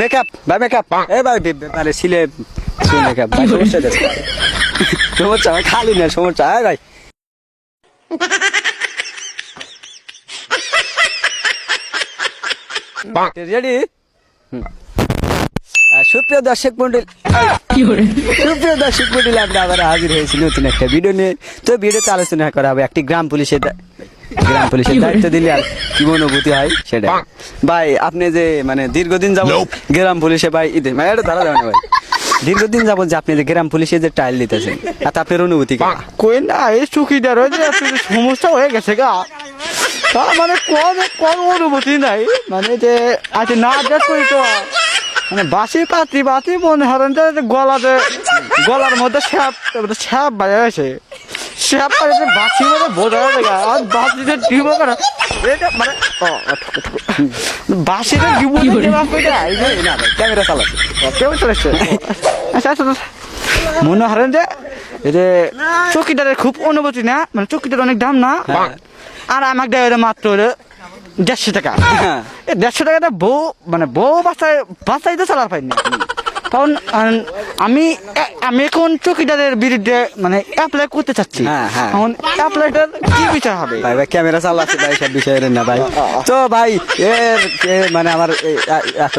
Makeup ভাই makeup. এ ভাই মানে ছিলে মেকআপ ভাই সমস্যা দেখো। সমস্যা খালি না সমস্যা আয় ভাই। রেডি সুপ্রিয় দর্শক মন্ডল সুপ্রিয় দর্শক মন্ডল আমরা আবার হাজির হয়েছি নতুন একটা ভিডিও নিয়ে। তো ভিডিওতে আলোচনা করা হবে একটি গ্রাম পুলিশের গ্রাম পুলিশের দায়িত্ব দিলে আর কি অনুভূতি হয়? সেটা ভাই আপনি যে মানে দীর্ঘদিন যাব গ্রাম পুলিশে ভাই ইদে মানে এটা ধরা যাবে ভাই। দীর্ঘদিন যাবত যে আপনি যে গ্রাম পুলিশে যে টাইল দিতেছেন আর আপনার অনুভূতি কই না এই চুকিদার ওই যে সমস্যা হয়ে গেছে গা তার মানে কম কম অনুভূতি নাই। মানে যে আজ না অ্যাডজাস্ট করি তো মানে বাসি পাতি বাতি মনে হরেন গলাতে গলার মধ্যে স্যাপ স্যাপ বাজে গেছে স্যাপ বাজে বাসি মধ্যে বোঝা যাবে গা আর বাসিতে দিব কেন এটা মানে ও, ও, ঠুকু, ঠুকু। বাসিতে দিব না এই যে না ক্যামেরা চালাচ্ছে কেমন চলেছে আচ্ছা আচ্ছা। মনে হরেন যে এই যে চকিদারের খুব অনুভূতি না? মানে চকিদার অনেক দাম না? হ্যাঁ। আর আমাকে দেয় মাত্র দেড়শো টাকা। হ্যাঁ। এই দেড়শো টাকাটা বউ মানে বউ বাচ্চায় বাচ্চাই তো চালার পাইনি। কারণ আমি আমি এখন চকিদারের বিরুদ্ধে মানে অ্যাপ্লাই করতে চাচ্ছি। হ্যাঁ, হ্যাঁ। এখন অ্যাপ্লাইটার কি বিচার হবে? ভাই ভাই ক্যামেরা চালাচ্ছে ভাই সব বিষয়ের না ভাই। তো ভাই এর এ মানে আমার এত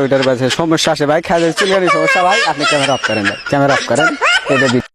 সমস্যা আছে ভাই। খাদের চুলের সমস্যা ভাই। আপনি ক্যামেরা অফ করেন ক্যামেরা অফ করেন। এটা